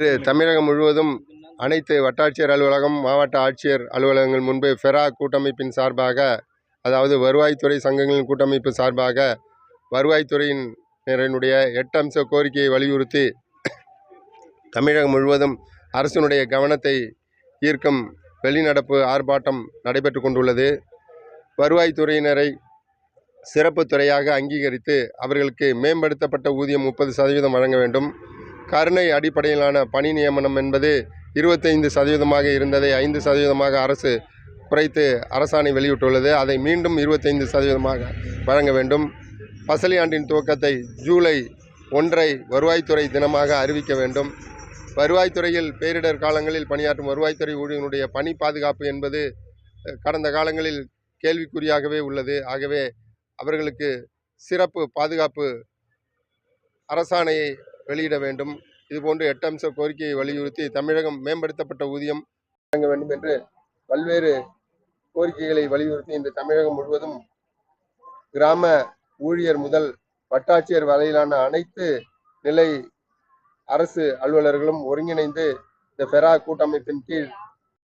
தமிழகம் முழுவதும் அனைத்து வட்டாட்சியர் அலுவலகம் மாவட்ட ஆட்சியர் அலுவலகங்கள் முன்பு ஃபெரா கூட்டமைப்பின் சார்பாக அதாவது வருவாய்த்துறை சங்கங்களின் கூட்டமைப்பு சார்பாக வருவாய்த்துறையினரினுடைய எட்டு அம்ச கோரிக்கையை வலியுறுத்தி தமிழகம் முழுவதும் அரசினுடைய கவனத்தை ஈர்க்கும் வெளிநடப்பு ஆர்ப்பாட்டம் நடைபெற்று கொண்டுள்ளது. வருவாய்த்துறையினரை சிறப்பு துறையாக அங்கீகரித்து அவர்களுக்கு மேம்படுத்தப்பட்ட ஊதியம் முப்பது சதவீதம் வழங்க வேண்டும். கருணை அடிப்படையிலான பணி நியமனம் என்பது இருபத்தைந்து சதவீதமாக இருந்ததை ஐந்து சதவீதமாக அரசு குறைத்து அரசாணை வெளியிட்டுள்ளது. அதை மீண்டும் இருபத்தைந்து சதவீதமாக வழங்க வேண்டும். பசலி ஆண்டின் துவக்கத்தை ஜூலை ஒன்றை வருவாய்த்துறை தினமாக அறிவிக்க வேண்டும். வருவாய்த்துறையில் பேரிடர் காலங்களில் பணியாற்றும் வருவாய்த்துறை ஊழியர்களுடைய பணி பாதுகாப்பு என்பது கடந்த காலங்களில் கேள்விக்குறியாகவே உள்ளது. ஆகவே அவர்களுக்கு சிறப்பு பாதுகாப்பு அரசாணையை வெளியிட வேண்டும். இதுபோன்று எட்டு அம்ச கோரிக்கையை வலியுறுத்தி தமிழகம் மேம்படுத்தப்பட்ட ஊதியம் வழங்க வேண்டும் என்று பல்வேறு கோரிக்கைகளை வலியுறுத்தி இன்று தமிழகம் முழுவதும் கிராம ஊழியர் முதல் வட்டாட்சியர் வரையிலான அனைத்து நிலை அரசு அலுவலர்களும் ஒருங்கிணைந்து இந்த ஃபெரா கூட்டமைப்பின் கீழ்